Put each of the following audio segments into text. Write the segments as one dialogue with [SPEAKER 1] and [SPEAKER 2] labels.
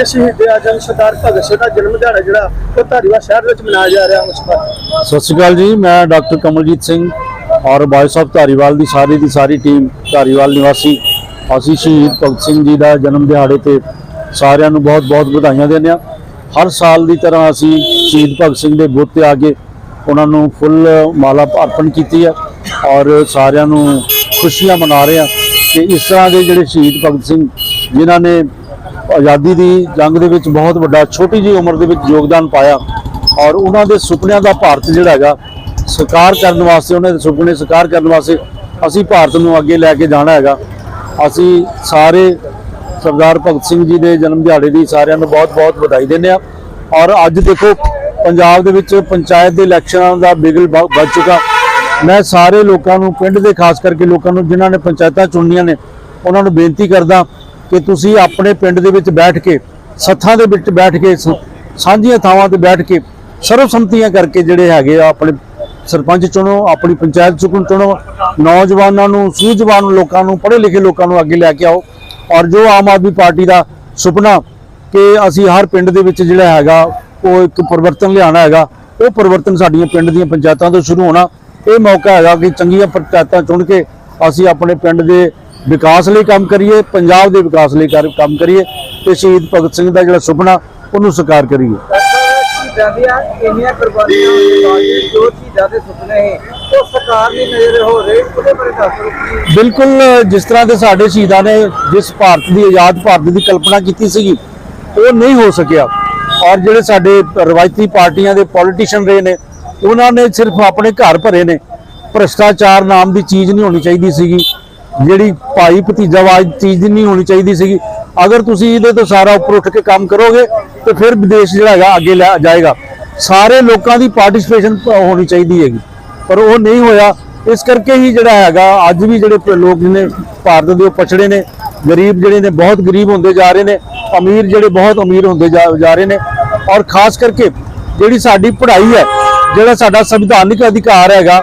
[SPEAKER 1] ਅੱਜ ਸ਼ਹੀਦ ਆਜਮ ਸਰਦਾਰ ਭਗਤ ਸਿੰਘ ਦਾ ਜਨਮ ਦਿਹਾੜਾ ਜਿਹੜਾ, ਉਹ ਧਾਰੀਵਾਲ ਸ਼ਹਿਰ ਵਿੱਚ ਮਨਾਇਆ ਜਾ ਰਿਹਾ ਉਸ ਵਕਤ
[SPEAKER 2] ਸਤਿ ਸ਼੍ਰੀ ਅਕਾਲ ਜੀ, ਮੈਂ ਡਾਕਟਰ ਕਮਲਜੀਤ ਸਿੰਘ ਔਰ ਵਾਇਸ ਆਫ ਧਾਰੀਵਾਲ ਦੀ ਸਾਰੀ ਦੀ ਸਾਰੀ ਟੀਮ, ਧਾਰੀਵਾਲ ਨਿਵਾਸੀ। ਅਸੀਂ ਸ਼ਹੀਦ ਭਗਤ ਸਿੰਘ ਜੀ ਦਾ ਜਨਮ ਦਿਹਾੜੇ ਤੇ ਸਾਰਿਆਂ ਨੂੰ ਬਹੁਤ-ਬਹੁਤ ਵਧਾਈਆਂ ਦਿੰਦੇ ਹਾਂ। ਹਰ ਸਾਲ ਦੀ ਤਰ੍ਹਾਂ ਅਸੀਂ ਸ਼ਹੀਦ ਭਗਤ ਸਿੰਘ ਦੇ ਬੁੱਤ ਤੇ ਆ ਕੇ ਉਹਨਾਂ ਨੂੰ ਫੁੱਲ ਮਾਲਾ ਅਰਪਣ ਕੀਤੀ ਆ ਔਰ ਸਾਰਿਆਂ ਨੂੰ ਖੁਸ਼ੀਆਂ ਮਨਾ ਰਹੇ ਹਾਂ ਕਿ ਇਸ ਤਰ੍ਹਾਂ ਦੇ ਜਿਹੜੇ ਸ਼ਹੀਦ ਭਗਤ ਸਿੰਘ, ਜਿਨ੍ਹਾਂ ਨੇ ਆਜ਼ਾਦੀ ਦੀ ਜੰਗ ਦੇ ਵਿੱਚ ਬਹੁਤ ਵੱਡਾ, ਛੋਟੀ ਜਿਹੀ ਉਮਰ ਦੇ ਵਿੱਚ ਯੋਗਦਾਨ ਪਾਇਆ ਔਰ ਉਹਨਾਂ ਦੇ ਸੁਪਨਿਆਂ ਦਾ ਭਾਰਤ ਜਿਹੜਾ ਹੈਗਾ, ਸਾਕਾਰ ਕਰਨ ਵਾਸਤੇ, ਉਹਨਾਂ ਦੇ ਸੁਪਨੇ ਸਾਕਾਰ ਕਰਨ ਵਾਸਤੇ ਅਸੀਂ ਭਾਰਤ ਨੂੰ ਅੱਗੇ ਲੈ ਕੇ ਜਾਣਾ ਹੈਗਾ। ਅਸੀਂ ਸਾਰੇ ਸਰਦਾਰ ਭਗਤ ਸਿੰਘ ਜੀ ਦੇ ਜਨਮ ਦਿਹਾੜੇ ਦੀ ਸਾਰਿਆਂ ਨੂੰ ਬਹੁਤ-ਬਹੁਤ ਵਧਾਈ ਦਿੰਦੇ ਹਾਂ ਔਰ ਅੱਜ ਦੇਖੋ, ਪੰਜਾਬ ਦੇ ਵਿੱਚ ਪੰਚਾਇਤ ਦੇ ਇਲੈਕਸ਼ਨਾਂ ਦਾ ਬਿਗਲ ਬ- ਵੱਜ ਚੁੱਕਾ। ਮੈਂ ਸਾਰੇ ਲੋਕਾਂ ਨੂੰ, ਪਿੰਡ ਦੇ ਖਾਸ ਕਰਕੇ ਲੋਕਾਂ ਨੂੰ, ਜਿਨ੍ਹਾਂ ਨੇ ਪੰਚਾਇਤਾਂ ਚੁਣਨੀਆਂ ਨੇ, ਉਹਨਾਂ ਨੂੰ ਬੇਨਤੀ ਕਰਦਾ ਕਿ ਤੁਸੀਂ ਆਪਣੇ ਪਿੰਡ ਦੇ ਵਿੱਚ ਬੈਠ ਕੇ, ਸੱਥਾਂ ਦੇ ਵਿੱਚ ਬੈਠ ਕੇ, ਸ- ਸਾਂਝੀਆਂ ਥਾਵਾਂ ਤੇ ਬੈਠ ਕੇ ਸਰਵਸੰਮਤੀਆਂ ਕਰਕੇ ਜਿਹੜੇ ਹੈਗੇ ਆ ਆਪਣੇ ਸਰਪੰਚ ਚੁਣੋ, ਆਪਣੀ ਪੰਚਾਇਤ ਚੁਣ ਚੁਣੋ, ਨੌਜਵਾਨਾਂ ਨੂੰ, ਸੂਝਵਾਨ ਲੋਕਾਂ ਨੂੰ ਪੜ੍ਹੇ ਲਿਖੇ ਲੋਕਾਂ ਨੂੰ ਅੱਗੇ ਲੈ ਕੇ ਆਓ। ਔਰ ਜੋ ਆਮ ਆਦਮੀ ਪਾਰਟੀ ਦਾ ਸੁਪਨਾ ਕਿ ਅਸੀਂ ਹਰ ਪਿੰਡ ਦੇ ਵਿੱਚ ਜਿਹੜਾ ਹੈਗਾ, ਉਹ ਇੱਕ ਪਰਿਵਰਤਨ ਲਿਆਉਣਾ ਹੈਗਾ, ਉਹ ਪਰਿਵਰਤਨ ਸਾਡੀਆਂ ਪਿੰਡ ਦੀਆਂ ਪੰਚਾਇਤਾਂ ਤੋਂ ਸ਼ੁਰੂ ਹੋਣਾ। ਇਹ ਮੌਕਾ ਹੈਗਾ ਕਿ ਚੰਗੀਆਂ ਪੰਚਾਇਤਾਂ ਚੁਣ ਕੇ ਅਸੀਂ ਆਪਣੇ ਪਿੰਡ ਦੇ ਵਿਕਾਸ ਲਈ ਕੰਮ ਕਰੀਏ ਪੰਜਾਬ ਦੇ ਵਿਕਾਸ ਲਈ ਕੰਮ ਕਰੀਏ ਤੇ ਸ਼ਹੀਦ ਭਗਤ ਸਿੰਘ ਦਾ ਜਿਹੜਾ ਸੁਪਨਾ ਉਹਨੂੰ ਸਾਕਾਰ ਕਰੀਏ। ਬਿਲਕੁਲ ਜਿਸ ਤਰ੍ਹਾਂ ਦੇ ਸਾਡੇ ਸ਼ਹੀਦਾਂ ਨੇ ਜਿਸ ਭਾਰਤ ਦੀ ਆਜ਼ਾਦ ਭਾਰਤ ਦੀ ਕਲਪਨਾ ਕੀਤੀ ਸੀਗੀ ਉਹ ਨਹੀਂ ਹੋ ਸਕਿਆ। ਔਰ ਜਿਹੜੇ ਸਾਡੇ ਰਵਾਇਤੀ ਪਾਰਟੀਆਂ ਦੇ ਪੋਲੀਟੀਸ਼ੀਅਨ ਰਹੇ ਨੇ ਉਹਨਾਂ ਨੇ ਸਿਰਫ ਆਪਣੇ ਘਰ ਭਰੇ ਨੇ। ਭ੍ਰਸ਼ਟਾਚਾਰ ਨਾਮ ਦੀ ਚੀਜ਼ ਨਹੀਂ ਹੋਣੀ ਚਾਹੀਦੀ ਸੀਗੀ। ਜਿਹੜੀ ਭਾਈ ਭਤੀਜਾਵਾਜ਼ ਚੀਜ਼ ਨਹੀਂ ਹੋਣੀ ਚਾਹੀਦੀ ਸੀਗੀ। ਅਗਰ ਤੁਸੀਂ ਇਹਦੇ ਤੋਂ ਸਾਰਾ ਉੱਪਰ ਉੱਠ ਕੇ ਕੰਮ ਕਰੋਗੇ, ਤੇ ਫਿਰ ਵਿਦੇਸ਼ ਜਿਹੜਾ ਹੈਗਾ ਅੱਗੇ ਲੈ ਜਾਏਗਾ। ਸਾਰੇ ਲੋਕਾਂ ਦੀ ਪਾਰਟਿਸਿਪੇਸ਼ਨ ਹੋਣੀ ਚਾਹੀਦੀ ਹੈਗੀ। ਪਰ ਉਹ ਨਹੀਂ ਹੋਇਆ। ਇਸ ਕਰਕੇ ਹੀ ਜਿਹੜਾ ਹੈਗਾ, ਅੱਜ ਵੀ ਜਿਹੜੇ ਪ- ਲੋਕ ਨੇ, ਭਾਰਤ ਦੇ ਉਹ ਪਛੜੇ ਨੇ। ਗਰੀਬ ਜਿਹੜੇ ਨੇ, ਬਹੁਤ ਗਰੀਬ ਹੁੰਦੇ ਜਾ ਰਹੇ ਨੇ। ਅਮੀਰ ਜਿਹੜੇ ਬਹੁਤ ਅਮੀਰ ਹੁੰਦੇ ਜਾ ਜਾ ਰਹੇ ਨੇ। ਔਰ ਖਾਸ ਕਰਕੇ ਜਿਹੜੀ ਸਾਡੀ ਪੜ੍ਹਾਈ ਹੈ, ਜਿਹੜਾ ਸਾਡਾ ਸੰਵਿਧਾਨਿਕ ਅਧਿਕਾਰ ਹੈਗਾ,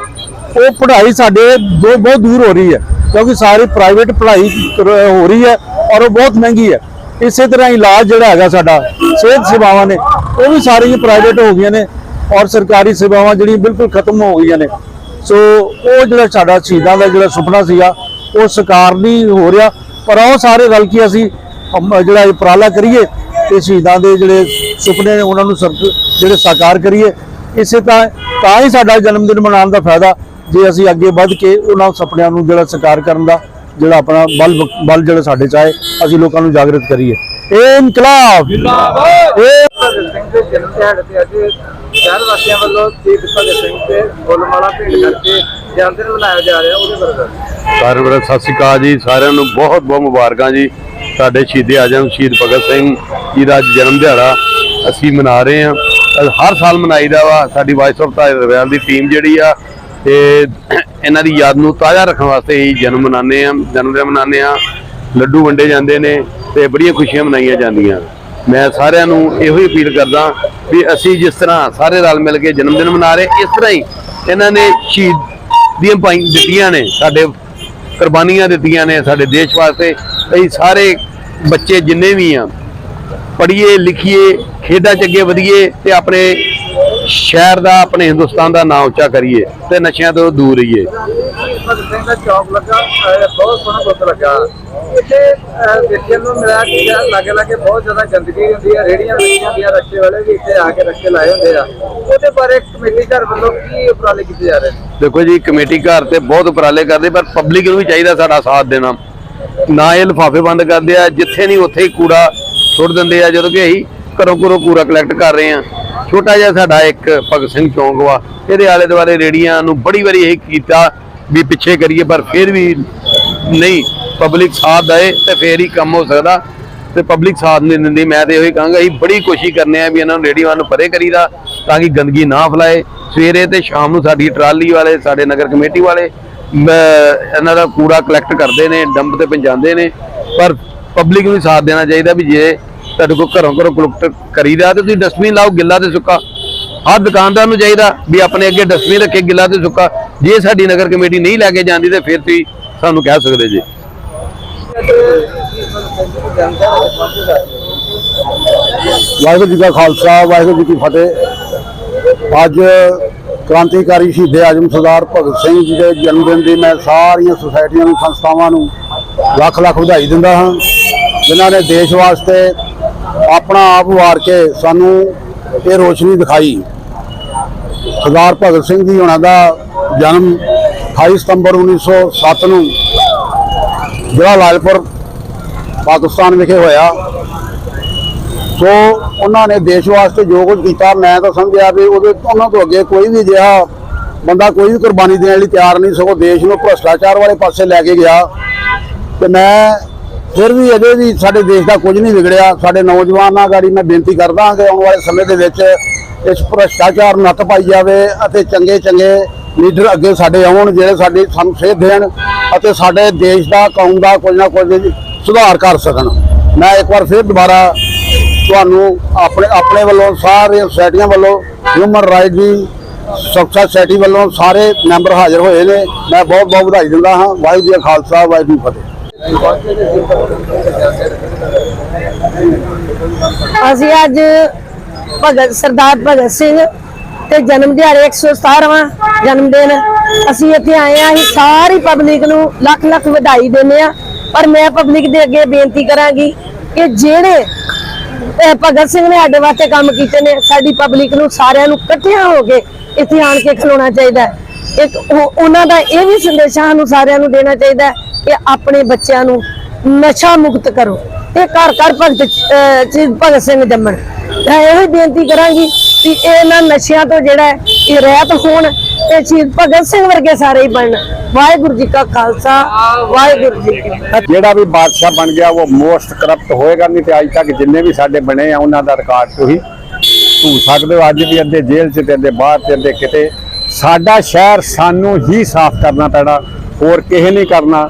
[SPEAKER 2] ਉਹ ਪੜ੍ਹਾਈ ਸਾਡੇ ਦੋ, ਬਹੁਤ ਦੂਰ ਹੋ ਰਹੀ ਹੈ। ਕਿਉਂਕਿ ਸਾਰੀ ਪ੍ਰਾਈਵੇਟ ਪੜ੍ਹਾਈ ਹੋ ਰਹੀ ਹੈ ਔਰ ਉਹ ਬਹੁਤ ਮਹਿੰਗੀ ਹੈ। ਇਸੇ ਤਰ੍ਹਾਂ ਇਲਾਜ ਜਿਹੜਾ ਹੈਗਾ ਸਾਡਾ, ਸਿਹਤ ਸੇਵਾਵਾਂ ਨੇ, ਉਹ ਵੀ ਸਾਰੀਆਂ ਪ੍ਰਾਈਵੇਟ ਹੋ ਗਈਆਂ ਨੇ ਔਰ ਸਰਕਾਰੀ ਸੇਵਾਵਾਂ ਜਿਹੜੀਆਂ ਬਿਲਕੁਲ ਖਤਮ ਹੋ ਗਈਆਂ ਨੇ। ਸੋ ਉਹ ਜਿਹੜਾ ਸਾਡਾ ਸ਼ਹੀਦਾਂ ਦਾ ਜਿਹੜਾ ਸੁਪਨਾ ਸੀਗਾ, ਉਹ ਸਾਕਾਰ ਨਹੀਂ ਹੋ ਰਿਹਾ। ਪਰ ਉਹ ਸਾਰੇ ਰਲ ਕੇ ਅਸੀਂ ਜਿਹੜਾ ਇਹ ਉਪਰਾਲਾ ਕਰੀਏ ਤੇ ਸ਼ਹੀਦਾਂ ਦੇ ਜਿਹੜੇ ਸੁਪਨੇ ਨੇ, ਉਹਨਾਂ ਨੂੰ ਸਰ- ਜਿਹੜੇ ਸਾਕਾਰ ਕਰੀਏ। ਇਸੇ ਤਾਂ ਤਾਂ ਹੀ ਸਾਡਾ ਜਨਮ ਦਿਨ ਮਨਾਉਣ ਦਾ ਫਾਇਦਾ। ਜੇ ਅਸੀਂ ਅੱਗੇ ਵੱਧ ਕੇ ਉਹਨਾਂ ਸੁਪਨਿਆਂ ਨੂੰ ਜਿਹੜਾ ਸਾਕਾਰ ਕਰਨ ਦਾ ਜਿਹੜਾ ਆਪਣਾ ਬਲ ਬਲ ਜਿਹੜਾ ਸਾਡੇ ਚਾਹੇ ਅਸੀਂ ਲੋਕਾਂ ਨੂੰ ਜਾਗਰਤ ਕਰੀਏ। ਇਹ ਇਨਕਲਾਬ! ਇਹ
[SPEAKER 1] ਭਗਤ ਸਿੰਘ ਦੇ ਜਨਮ ਦਿਹਾੜੇ ਤੇ ਅੱਜ ਸ਼ਹਿਰ ਵਾਸੀਆਂ ਵੱਲੋਂ ਸ਼ਹੀਦ ਭਗਤ ਸਿੰਘ ਦੇ ਫੁੱਲਮਾਲਾ ਭੇਟ ਕਰਕੇ ਮਨਾਇਆ ਜਾ ਰਿਹਾ ਉਹਦੇ
[SPEAKER 3] ਸਤਿ ਸ਼੍ਰੀ ਅਕਾਲ ਜੀ। ਸਾਰਿਆਂ ਨੂੰ ਬਹੁਤ ਬਹੁਤ ਮੁਬਾਰਕਾਂ ਜੀ। ਸਾਡੇ ਸ਼ਹੀਦੇ ਆਜਮ ਸ਼ਹੀਦ ਭਗਤ ਸਿੰਘ ਜੀ ਦਾ ਅੱਜ ਜਨਮ ਦਿਹਾੜਾ ਅਸੀਂ ਮਨਾ ਰਹੇ ਹਾਂ। ਹਰ ਸਾਲ ਮਨਾਈਦਾ ਵਾ। ਸਾਡੀ ਵਾਇਸ ਆਫ ਦੀ ਟੀਮ ਜਿਹੜੀ ਆ ਤੇ ਇਹਨਾਂ ਦੀ ਯਾਦ ਨੂੰ ਤਾਜ਼ਾ ਰੱਖਣ ਵਾਸਤੇ ਹੀ ਜਨਮ ਮਨਾਉਂਦੇ ਆ ਜਨਮ ਦਿਨ ਮਨਾਉਂਦੇ ਆ ਲੱਡੂ ਵੰਡੇ ਜਾਂਦੇ ਨੇ ਤੇ ਬੜੀਆਂ ਖੁਸ਼ੀਆਂ ਮਨਾਈਆਂ ਜਾਂਦੀਆਂ। ਮੈਂ ਸਾਰਿਆਂ ਨੂੰ ਇਹੋ ਹੀ ਅਪੀਲ ਕਰਦਾ ਵੀ ਅਸੀਂ ਜਿਸ ਤਰ੍ਹਾਂ ਸਾਰੇ ਰਲ ਮਿਲ ਕੇ ਜਨਮ ਦਿਨ ਮਨਾ ਰਹੇ, ਇਸ ਤਰ੍ਹਾਂ ਹੀ ਇਹਨਾਂ ਨੇ ਸ਼ਹੀਦ ਦੀਆਂ ਪਾਈ ਦਿੱਤੀਆਂ ਨੇ, ਸਾਡੇ ਕੁਰਬਾਨੀਆਂ ਦਿੱਤੀਆਂ ਨੇ ਸਾਡੇ ਦੇਸ਼ ਵਾਸਤੇ। ਅਸੀਂ ਸਾਰੇ ਬੱਚੇ ਜਿੰਨੇ ਵੀ ਆ, ਪੜ੍ਹੀਏ, ਲਿਖੀਏ, ਖੇਡਾਂ ਚ ਅੱਗੇ ਵਧੀਏ ਤੇ ਆਪਣੇ ਸ਼ਹਿਰ ਦਾ ਆਪਣੇ ਹਿੰਦੁਸਤਾਨ ਦਾ ਨਾਮ ਉੱਚਾ ਕਰੀਏ ਤੇ ਨਸ਼ਿਆਂ ਤੋਂ ਦੂਰ ਰਹੀਏ।
[SPEAKER 1] ਚੌਕ ਲੱਗਾ ਅਹ ਬਹੁਤ ਸੋਹਣਾ ਬੁੱਤ ਲੱਗਾ। ਇੱਥੇ ਅਹ ਦੇਖਣ ਨੂੰ ਮਿਲਿਆ ਕਿ ਲਾਗੇ ਲਾਗੇ ਬਹੁਤ ਜ਼ਿਆਦਾ ਗੰਦਗੀ ਹੁੰਦੀ ਹੈ ਰੇੜੀਆਂ ਲੱਗੀਆਂ ਹੁੰਦੀਆਂ ਰੱਖੇ ਵਾਲੇ ਵੀ ਇੱਥੇ ਆ ਕੇ ਰੱਖੇ ਲਾਏ ਹੁੰਦੇ ਆ। ਉਹਦੇ ਬਾਰੇ ਕਮੇਟੀ ਘਰ ਵੱਲੋਂ ਕੀ ਉਪਰਾਲੇ ਕੀਤੇ ਜਾ ਰਹੇ ਨੇ?
[SPEAKER 3] ਦੇਖੋ ਜੀ ਕਮੇਟੀ ਘਰ ਤੇ ਬਹੁਤ ਉਪਰਾਲੇ ਕਰਦੇ ਪਰ ਪਬਲਿਕ ਨੂੰ ਵੀ ਚਾਹੀਦਾ ਸਾਡਾ ਸਾਥ ਦੇਣਾ। ਨਾ ਇਹ ਲਿਫਾਫੇ ਬੰਦ ਕਰਦੇ ਆ ਜਿੱਥੇ ਨਹੀਂ ਉੱਥੇ ਹੀ ਕੂੜਾ ਸੁੱਟ ਦਿੰਦੇ ਆ ਜਦੋਂ ਕਿ ਅਸੀਂ ਘਰੋਂ ਘਰੋਂ ਕੂੜਾ ਕਲੈਕਟ ਕਰ ਰਹੇ ਆ ਛੋਟਾ ਜਿਹਾ ਸਾਡਾ ਇੱਕ ਭਗਤ ਸਿੰਘ ਚੌਂਕ ਵਾ, ਇਹਦੇ ਆਲੇ ਦੁਆਲੇ ਰੇੜੀਆਂ ਨੂੰ ਬੜੀ ਵਾਰੀ ਇਹ ਕੀਤਾ ਵੀ ਪਿੱਛੇ ਕਰੀਏ, ਪਰ ਫਿਰ ਵੀ ਨਹੀਂ ਪਬਲਿਕ ਸਾਥ ਦੇਏ ਤੇ ਫੇਰ ਹੀ ਕੰਮ ਹੋ ਸਕਦਾ ਤੇ ਪਬਲਿਕ ਸਾਥ ਨਹੀਂ ਦਿੰਦੀ। ਮੈਂ ਤੇ ਇਹੋ ਕਹਾਂਗਾ, ਅਸੀਂ ਬੜੀ ਕੋਸ਼ਿਸ਼ ਕਰਨੇ ਆ ਵੀ ਇਹਨਾਂ ਨੂੰ ਰੇੜੀਆਂ ਨੂੰ ਪਰੇ ਕਰੀਦਾ ਤਾਂ ਕਿ ਗੰਦਗੀ ਨਾ ਫੈਲਾਏ। ਸਵੇਰੇ ਤੇ ਸ਼ਾਮ ਨੂੰ ਸਾਡੀ ਟਰਾਲੀ ਵਾਲੇ, ਸਾਡੇ ਨਗਰ ਕਮੇਟੀ ਵਾਲੇ ਇਹਨਾਂ ਦਾ ਕੂੜਾ ਕਲੈਕਟ ਕਰਦੇ ਨੇ ਡੰਪ ਤੇ ਪਹੁੰਚਾਉਂਦੇ ਨੇ। ਪਰ ਪਬਲਿਕ ਨੂੰ ਵੀ ਸਾਥ ਦੇਣਾ ਚਾਹੀਦਾ ਵੀ ਜੇ ਤੁਹਾਡੇ ਕੋਲ ਘਰੋਂ ਘਰੋਂ ਕਲੈਕਟ ਕਰੀਦਾ ਤੇ ਤੁਸੀਂ ਡਸਟਬਿਨ ਲਾਓ, ਗਿੱਲਾ ਤੇ ਸੁੱਕਾ। ਹਰ ਦੁਕਾਨਦਾਰ ਨੂੰ ਚਾਹੀਦਾ ਵੀ ਆਪਣੇ ਅੱਗੇ ਡਸਟਬਿਨ ਰੱਖੇ, ਗਿੱਲਾ ਤੇ ਸੁੱਕਾ। ਜੇ ਸਾਡੀ ਨਗਰ ਕਮੇਟੀ ਨਹੀਂ ਲੈ ਕੇ ਜਾਂਦੀ ਤੇ ਫਿਰ ਤੁਸੀਂ ਸਾਨੂੰ ਕਹਿ ਸਕਦੇ ਜੀ।
[SPEAKER 4] ਵਾਹਿਗੁਰੂ ਜੀ ਕਾ ਖਾਲਸਾ, ਵਾਹਿਗੁਰੂ ਜੀ ਕੀ ਫਤਿਹ। ਅੱਜ ਕ੍ਰਾਂਤੀਕਾਰੀ ਸ਼ਹੀਦੇ ਆਜਮ ਸਰਦਾਰ ਭਗਤ ਸਿੰਘ ਜੀ ਦੇ ਜਨਮ ਦਿਨ ਦੀ ਮੈਂ ਸਾਰੀਆਂ ਸੁਸਾਇਟੀਆਂ ਨੂੰ, ਸੰਸਥਾਵਾਂ ਨੂੰ ਲੱਖ ਲੱਖ ਵਧਾਈ ਦਿੰਦਾ ਹਾਂ। ਜਿਨ੍ਹਾਂ ਨੇ ਦੇਸ਼ ਵਾਸਤੇ ਆਪਣਾ ਆਪ ਵਾਰ ਕੇ ਸਾਨੂੰ ਇਹ ਰੋਸ਼ਨੀ ਦਿਖਾਈ। ਸਰਦਾਰ ਭਗਤ ਸਿੰਘ ਜੀ ਉਹਨਾਂ ਦਾ ਜਨਮ 28 ਸਤੰਬਰ 1907 ਨੂੰ ਜਿਹੜਾ ਲਾਲਪੁਰ, ਪਾਕਿਸਤਾਨ ਵਿਖੇ ਹੋਇਆ। ਸੋ ਉਹਨਾਂ ਨੇ ਦੇਸ਼ ਵਾਸਤੇ ਜੋ ਕੁਝ ਕੀਤਾ, ਮੈਂ ਤਾਂ ਸਮਝਿਆ ਵੀ ਉਹਦੇ ਉਹਨਾਂ ਤੋਂ ਅੱਗੇ ਕੋਈ ਵੀ ਜਿਹਾ ਬੰਦਾ ਕੋਈ ਵੀ ਕੁਰਬਾਨੀ ਦੇਣ ਲਈ ਤਿਆਰ ਨਹੀਂ ਸਗੋਂ ਦੇਸ਼ ਨੂੰ ਭ੍ਰਸ਼ਟਾਚਾਰ ਵਾਲੇ ਪਾਸੇ ਲੈ ਕੇ ਗਿਆ। ਤੇ ਮੈਂ ਫਿਰ ਵੀ ਅਜੇ ਵੀ ਸਾਡੇ ਦੇਸ਼ ਦਾ ਕੁਝ ਨਹੀਂ ਵਿਗੜਿਆ। ਸਾਡੇ ਨੌਜਵਾਨਾਂ ਗਾੜੀ ਮੈਂ ਬੇਨਤੀ ਕਰਦਾ ਹਾਂ ਕਿ ਆਉਣ ਵਾਲੇ ਸਮੇਂ ਦੇ ਵਿੱਚ ਇਸ ਭ੍ਰਸ਼ਟਾਚਾਰ ਨੂੰ ਨੱਥ ਪਾਈ ਜਾਵੇ ਅਤੇ ਚੰਗੇ ਚੰਗੇ ਲੀਡਰ ਅੱਗੇ ਸਾਡੇ ਆਉਣ, ਜਿਹੜੇ ਸਾਡੀ ਸਾਨੂੰ ਸੇਧ ਦੇਣ ਅਤੇ ਸਾਡੇ ਦੇਸ਼ ਦਾ, ਕੌਮ ਦਾ ਕੁਝ ਨਾ ਕੁਝ ਸੁਧਾਰ ਕਰ ਸਕਣ। ਮੈਂ ਇੱਕ ਵਾਰ ਫਿਰ ਦੁਬਾਰਾ ਤੁਹਾਨੂੰ ਆਪਣੇ ਆਪਣੇ ਵੱਲੋਂ ਸਾਰੇ ਸੁਸਾਇਟੀਆਂ ਵੱਲੋਂ ਹਿਊਮਨ ਰਾਈਟ ਦੀ ਸੁਰੱਖਿਆ ਸੁਸਾਇਟੀ ਵੱਲੋਂ ਸਾਰੇ ਮੈਂਬਰ ਹਾਜ਼ਰ ਹੋਏ ਨੇ। ਮੈਂ ਬਹੁਤ ਬਹੁਤ ਵਧਾਈ ਦਿੰਦਾ ਹਾਂ। ਵਾਹਿਗੁਰੂ ਜੀ ਖਾਲਸਾ, ਵਾਹਿਗੁਰੂ ਫਤਿਹ।
[SPEAKER 5] ਅਸੀਂ ਅੱਜ ਭਗਤ ਸਰਦਾਰ ਭਗਤ ਸਿੰਘ ਤੇ ਜਨਮ ਦਿਹਾੜੇ 117ਵਾਂ ਜਨਮ ਦਿਨ। ਅਸੀਂ ਇੱਥੇ ਆਏ ਆ ਅਸੀਂ ਸਾਰੀ ਪਬਲਿਕ ਨੂੰ ਲੱਖ ਲੱਖ ਵਧਾਈ ਦਿੰਦੇ ਆ ਪਰ ਮੈਂ ਪਬਲਿਕ ਦੇ ਅੱਗੇ ਬੇਨਤੀ ਕਰਾਂਗੀ ਕਿ ਜਿਹੜੇ ਭਗਤ ਸਿੰਘ ਨੇ ਸਾਡੇ ਵਾਸਤੇ ਕੰਮ ਕੀਤੇ ਨੇ, ਸਾਡੀ ਪਬਲਿਕ ਨੂੰ ਸਾਰਿਆਂ ਨੂੰ ਇਕੱਠਿਆਂ ਹੋ ਕੇ ਇੱਥੇ ਆਣ ਕੇ ਖਲੋਣਾ ਚਾਹੀਦਾ ਇੱਕ ਉਹਨਾਂ ਦਾ ਇਹ ਵੀ ਸੰਦੇਸ਼ਾ ਸਾਨੂੰ ਸਾਰਿਆਂ ਨੂੰ ਦੇਣਾ ਚਾਹੀਦਾ ਕਿ ਆਪਣੇ ਬੱਚਿਆਂ ਨੂੰ ਨਸ਼ਾ ਮੁਕਤ ਕਰੋ। ਤੇ ਘਰ ਘਰ ਭਗਤ ਭਗਤ ਸਿੰਘ ਜੰਮਣ। ਮੈਂ ਇਹੋ ਬੇਨਤੀ ਕਰਾਂਗੀ ਕਿ ਇਹਨਾਂ ਨਸ਼ਿਆਂ ਤੋਂ ਜਿਹੜਾ ਇਹ ਰਹਿਤ ਹੋਣ ਤੇ ਸ਼ਹੀਦ ਭਗਤ ਸਿੰਘ ਵਰਗੇ ਸਾਰੇ ਹੀ ਬਣਨ। ਵਾਹਿਗੁਰੂ ਜੀ ਕਾ ਖਾਲਸਾ, ਵਾਹਿਗੁਰੂ ਜੀ
[SPEAKER 6] ਜਿਹੜਾ ਵੀ ਬਾਦਸ਼ਾਹ ਬਣ ਗਿਆ, ਉਹ ਮੋਸਟ ਕਰਪਟ ਹੋਏਗਾ, ਨਹੀਂ ਤੇ ਅੱਜ ਤੱਕ ਜਿੰਨੇ ਵੀ ਸਾਡੇ ਬਣੇ ਆ, ਉਹਨਾਂ ਦਾ ਰਿਕਾਰਡ ਤੁਸੀਂ ਧੂ ਸਕਦੇ ਹੋ। ਅੱਜ ਵੀ ਅੱਧੇ ਜੇਲ੍ਹ 'ਚ ਤੇ ਅੱਧੇ ਬਾਹਰ ਤੇ ਅੱਧੇ ਕਿਤੇ। ਸਾਡਾ ਸ਼ਹਿਰ ਸਾਨੂੰ ਹੀ ਸਾਫ਼ ਕਰਨਾ ਪੈਣਾ, ਹੋਰ ਕਿਸੇ ਨਹੀਂ ਕਰਨਾ।